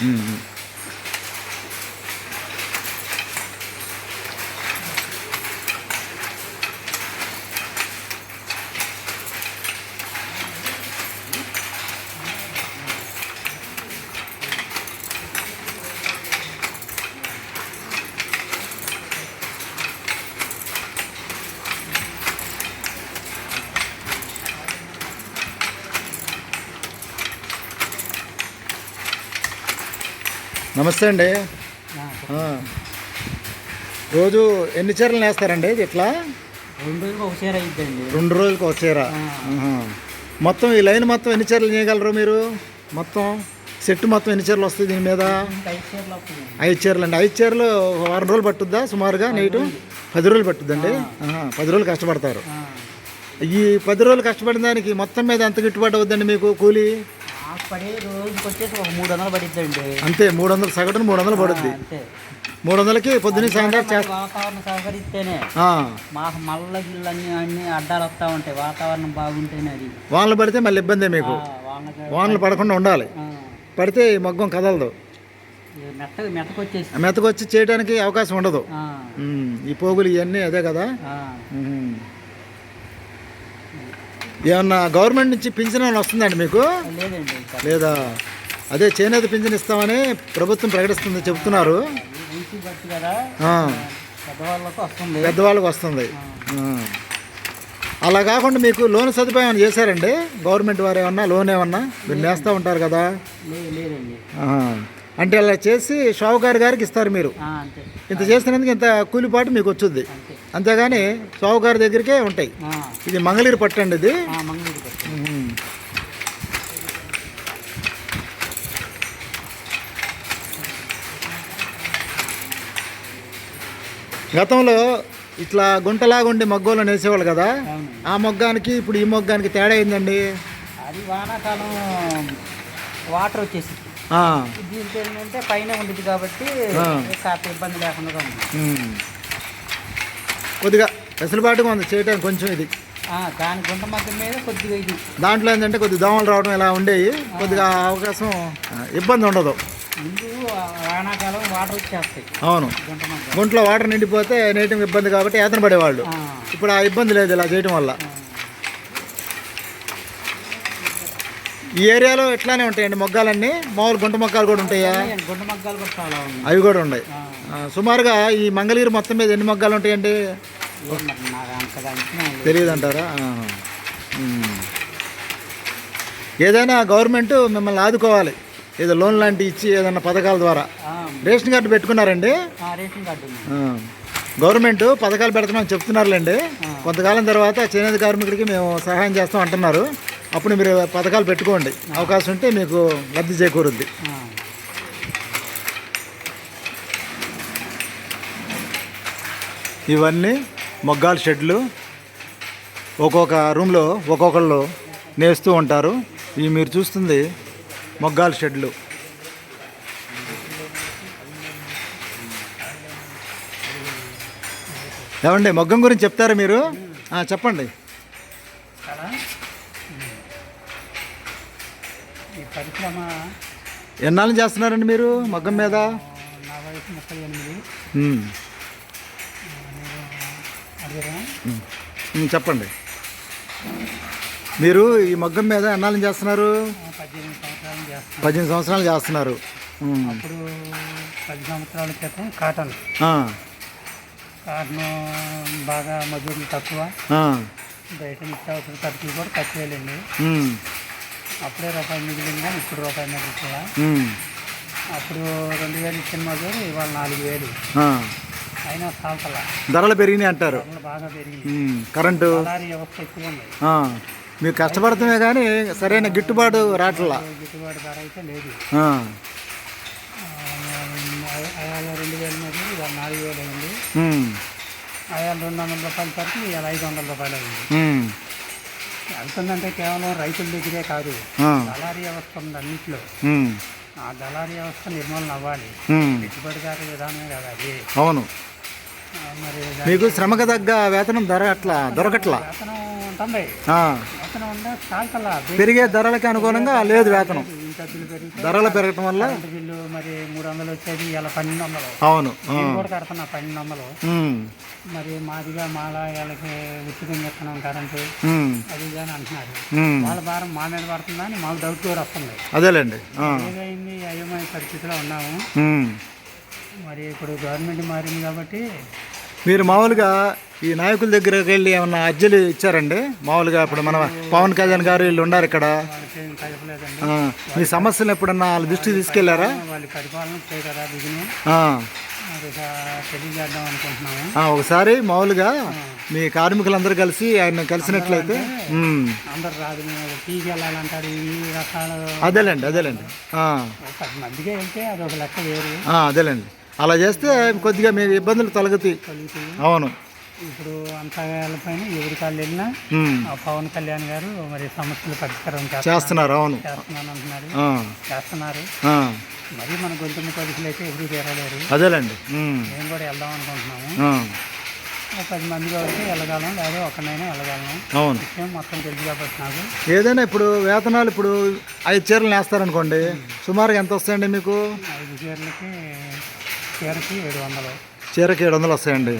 ఉమ్. నమస్తే అండి. రోజు ఎన్ని చీరలు వేస్తారండి ఇది ఇట్లా? రెండు రోజులకు ఒక చీర అయిద్దండి. రెండు రోజులకు ఒక చీర. మొత్తం ఈ లైన్ మొత్తం ఎన్ని చీరలు చేయగలరు మీరు? మొత్తం సెట్ మొత్తం ఎన్ని చీరలు వస్తాయి దీని మీద? ఐదు చీరలు అండి. ఐదు చీరలు వారం రోజులు పట్టుద్దా సుమారుగా నీటు? పది రోజులు పట్టుద్దండి? పది రోజులు కష్టపడతారు. ఈ పది రోజులు కష్టపడిన దానికి మొత్తం మీద ఎంత గిట్టుబాటు అవుద్దండి మీకు కూలీ? పడి రోజుకి వచ్చేసి ఒక మూడు వందలు పడిద్దండి. అంతే మూడు వందలు సగటున మూడు వందలు పడుద్ది అంతే. మూడు వందలకి పొద్దున్న సాయంత్రం చేస్తా వాతావరణం సహకరిస్తేనే ఆ, మాకు మల్ల గిళ్ళు అన్ని అన్ని అడ్డాలు వస్తూ ఉంటాయి. వాతావరణం బాగుంటేనే అది. వానలు పడితే మళ్ళీ ఇబ్బందే మీకు. ఆ, వానకి వానలు పడకుండా ఉండాలి. ఆ, పడితే ఈ మగ్గం కదలదు. ఇది మెత్తగా మెత్తకొచ్చేసి ఆ మెతకొచ్చి చేయడానికి అవకాశం ఉండదు. ఆ, ఉమ్, ఈ పోగులు ఇవన్నీ అదే కదా. ఆ. ఉమ్. ఏమన్నా గవర్నమెంట్ నుంచి పింఛన్ ఏమైనా వస్తుందండి మీకు? లేదండి లేదా? అదే చేనేత పింఛన్ ఇస్తామని ప్రభుత్వం ప్రకటిస్తుంది ఆ, పెద్దవాళ్ళకు వస్తుంది. అలా కాకుండా మీకు లోన్ సదుపాయం ఏమైనా చేశారండి? గవర్నమెంట్ వారు ఏమన్నా లోన్ ఏమన్నా? మీరు నేస్తూ ఉంటారు కదా. అంటే అలా చేసి షావుకారు గారికి ఇస్తారు మీరు. ఇంత చేసినందుకు ఇంత కూలిపాటు మీకు వచ్చుద్ది. అంతే. అంతేగాని షావుకారు దగ్గరికే ఉంటాయి. ఇది మంగళగిరి పట్టండి ఇది. ఆ, మంగళూరు బట్టి ఉహుం. గతంలో ఇట్లా గుంటలాగుండి మగ్గోలు నేసేవాళ్ళు కదా. అవును. ఆ మొగ్గానికి ఇప్పుడు ఈ మొగ్గానికి తేడా ఏందండి? అది వానాకాలం వాటర్ వచ్చేసి దీనికి ఏంటంటే పైన ఉండేది కాబట్టి. కాస్త ఇబ్బంది లేకుండా ఉంది. కొద్దిగా వెసులుబాటుగా ఉంది చేయడానికి కొంచెం ఇది. దాని గుంట మధ్య మీద కొద్దిగా ఇది. దాంట్లో ఏంటంటే కొద్దిగా దోమలు రావడం ఇలా ఉండేవి కొద్దిగా అవకాశం ఇబ్బంది ఉండదు. ముందు వానాకాలం వాటర్ వచ్చేస్తాయి. అవును. గుంట్లో వాటర్ నిండిపోతే నేయటం ఇబ్బంది కాబట్టి ఏతన పడేవాళ్ళు. ఇప్పుడు ఆ ఇబ్బంది లేదు ఇలా చేయటం వల్ల ఆ. ఈ ఏరియాలో ఇట్లానే ఉంటాయండి మొగ్గాలన్నీ? మామూలు గుంట మొగ్గాలు కూడా ఉంటాయా? గుంట మగ్గాలు కూడా చాలా ఉన్నాయి. అవి కూడా ఉన్నాయి. సుమారుగా ఈ మంగళగిరి మొత్తం మీద ఎన్ని మొగ్గాలు ఉంటాయండి. తెలియదు అంటారా ఏదైనా గవర్నమెంట్ మిమ్మల్ని ఆదుకోవాలి. ఏదో లోన్ లాంటివి ఇచ్చి ఏదైనా పథకాల ద్వారా. Ration card పెట్టుకున్నారండి? Ration card. Government పథకాలు పెడతామని చెప్తున్నారులేండి. కొంతకాలం తర్వాత చేనేత కార్మికుడికి మేము సహాయం చేస్తాం అంటున్నారు. అప్పుడు మీరు పథకాలు పెట్టుకోండి. అవకాశం ఉంటే మీకు లబ్ధి చేకూరుద్ది. ఇవన్నీ మొగ్గాల షెడ్లు ఒక్కొక్క రూమ్లో ఒక్కొక్కళ్ళు నేస్తూ ఉంటారు. ఇవి మీరు చూస్తుంది మొగ్గాల షెడ్లు. ఏమండి మొగ్గం గురించి చెప్తారా మీరు? చెప్పండి. పరిశ్రమ ఎన్నాళ్ళు చేస్తున్నారండి మీరు? మగ్గం మీద? నా వయసు ముప్పై ఎనిమిది. అడిగారా చెప్పండి. మీరు ఈ మగ్గం మీద ఎన్నాళ్ళు చేస్తున్నారు? పద్దెనిమిది సంవత్సరాలు చేస్తాను పద్దెనిమిది సంవత్సరాలు చేస్తున్నారు. అప్పుడు పది సంవత్సరాల క్రితం కాటన్. కాటన్ బాగా మజూరులు తక్కువ. బయట నిత్యావసర ఖర్చులు కూడా తక్కువేలండి. అప్పుడే రూపాయి మిగిలింది కానీ ఇప్పుడు రూపాయి మిగులుతుందా? అప్పుడు రెండు వేలు ఇచ్చిన మజూరు ఇవాళ నాలుగు వేలు. అయినా సాల్తల. ధరలు పెరిగినాయి అంటారు. బాగా పెరిగింది కరెంటు? వ్యవస్థ ఎక్కువ ఉంది. మీరు కష్టపడుతుమే కానీ సరైన గిట్టుబాటు రావట్లా. గిట్టుబాటు ధర అయితే లేదు. అయాల రెండు వేల మజూరు ఇవాళ నాలుగు వేలు అయింది. అయాల రెండు వందల రూపాయల సరికి ఇవాళ ఐదు వందల రూపాయలు అయింది. వెళ్తుందంటే కేవలం రైతుల దగ్గరే కాదు. దళారీ వ్యవస్థ ఉంది అన్నింటిలో ఆ దళారీ వ్యవస్థ నిర్మూలన అవ్వాలి. పెట్టుబడిదారు విధానమే కదా అది. అవును. మరి మీకు శ్రమకు తగ్గ వేతనం ధర అట్లా దొరకట్లా? వేతనం ఉంటుంది. వేతనం చాలతలా పెరిగే ధరలకి అనుగుణంగా లేదు వేతనం. పెరిగితే ధరలు పెరగటం వల్ల? బిల్లు మరి మూడు వందలు వచ్చేది ఇలా పన్నెండు వందలు అవును. నేను కూడా కడుతున్నా పన్నెండు వందలు మరి మాదిగా మాల వీళ్ళకి ఉచితం చెప్తున్నాం కరెంటు. అది ఇది అని అంటున్నారు. వాళ్ళ భారం మా మీద పడుతుందా అని మాకు డౌట్ కూడా వస్తుంది. అదేలేండి ఏదైంది అయోమయ పరిస్థితిలో ఉన్నాము. మరి ఇప్పుడు గవర్నమెంట్ మారింది కాబట్టి మీరు మామూలుగా ఈ నాయకుల దగ్గరికి వెళ్ళి ఏమన్నా అర్జీలు ఇచ్చారండి? మామూలుగా ఇప్పుడు మన పవన్ కళ్యాణ్ గారు వీళ్ళు ఉన్నారు ఇక్కడ. మీ సమస్యలు ఎప్పుడన్నా వాళ్ళ దృష్టికి తీసుకెళ్ళారా? ఒకసారి మామూలుగా మీ కార్మికులందరూ కలిసి ఆయన కలిసినట్లయితే అదేలేండి అదేలేండి. అదేలేండి. అలా చేస్తే కొద్దిగా మీ ఇబ్బందులు తొలగుతాయి అవును. ఇప్పుడు అంతా పైన ఎవరి కాళ్ళు వెళ్ళినా ఆ పవన్ కళ్యాణ్ గారు మరి సమస్యలు పరిష్కారం చేస్తా- చేస్తున్నారు అవును. చేస్తున్నాను అంటున్నారు. చేస్తున్నారు. మరి మన గొంతుమ్మ కొడుకులు అయితే ఎవరు చేరలేరు. అదేలేండి. మేము కూడా వెళ్దాం అనుకుంటున్నాము. పది మంది వస్తే వెళ్ళగలం లేదా ఒక్కనైనా వెళ్ళగలను అవును. విషయం మొత్తం తెలుసు కాబట్టి నాకు. ఏదైనా ఇప్పుడు వేతనాలు ఇప్పుడు ఐదు చీరలు వేస్తారనుకోండి సుమారుగా ఎంత వస్తాయండి మీకు? ఐదు చీరలకి చీరకి ఏడు వందలు. చీరకి ఏడు వందలు వస్తాయండి.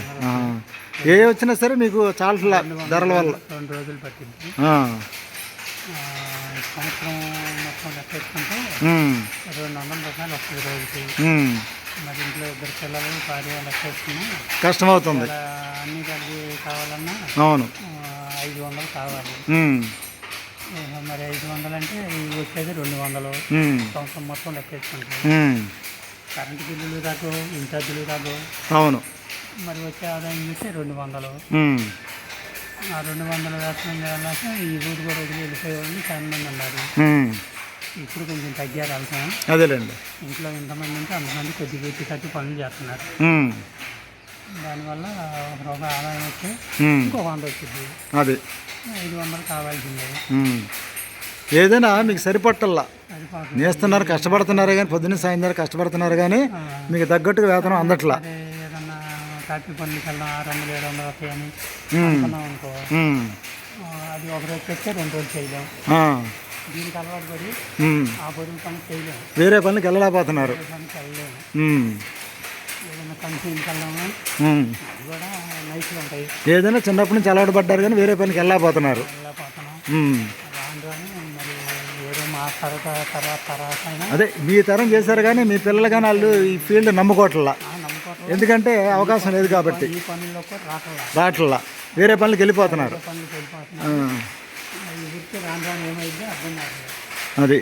ఏ వచ్చినా సరే మీకు చాలా ధరల వల్ల. రెండు రోజులు పట్టింది. సంవత్సరం మొత్తం లెక్కేసుకుంటే ఉమ్, రెండు వందల రూపాయలు వస్తుంది రోజుకి. మరి ఇంట్లో ఇద్దరు పిల్లలు భార్య లెక్కేసుకుని కష్టం అవుతుంది ఇలా అన్ని కలిపి కావాలన్నా అవును. ఐదు వందలు కావాలి. మరి ఐదు వందలు అంటే ఇవి వచ్చేది రెండు వందలు. సంవత్సరం మొత్తం లెక్కేసుకుంటే ఉమ్. కరెంటు బిల్లులు రాకు ఇన్ఛార్జీలు రాకు. అవును. మరి వచ్చే ఆదాయం చూస్తే రెండు వందలు. ఆ రెండు వందల వేతనం చేయాలంటే ఈ ఊరు కూడా వదిలి వెళ్ళిపోయేవాళ్ళు చాలా మంది ఉన్నారు. ఇప్పుడు కొంచెం తగ్గారు వెళ్తాం అదేలేండి. ఇంట్లో ఎంతమంది ఉంటే అంతమంది కొద్ది కొద్ది కట్టి పనులు చేస్తున్నారు. దానివల్ల ఒక రూపాయి ఆదాయం వచ్చి ఉమ్. ఇంకో వంద వచ్చింది. అది. ఐదు వందలు కావాల్సిందే. ఏదైనా మీకు సరిపట్టల్లా. నేస్తున్నారు కష్టపడుతున్నారు కానీ పొద్దున్న సాయంత్రం కష్టపడుతున్నారు కానీ మీకు తగ్గట్టుగా వేతనం అందట్లా. అదే ఏదన్నా కాపీ పనులకి వెళ్దాం ఆరు వందలు ఏడు వందలు వస్తాయని ఉమ్, అనుకున్నాం అనుకో. ఉమ్, ఆ, అది ఒక రోజు రెండు రోజులు చేయలేం. ఆ, దీనికి అలవాటు పడి. ఆ పని వేరే పనులకు వెళ్ళలేకపోతున్నారు. పనికి వెళ్ళలేము ఏదైనా. అది కూడా నైట్లు ఉంటాయి. ఏదైనా చిన్నప్పటి నుంచి అలవాటు పడ్డారు కానీ వేరే పనికి వెళ్ళలేకపోతున్నారు. తర తర తర అదే మీ తరం చేశారు కానీ మీ పిల్లలు కానీ వాళ్ళు ఈ ఫీల్డ్ నమ్ముకోవట్లా ఎందుకంటే అవకాశం లేదు కాబట్టి ఈ పనుల్లో రావట్లా వేరే పనులకు వెళ్ళిపోతున్నారు అది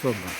చూద్దాం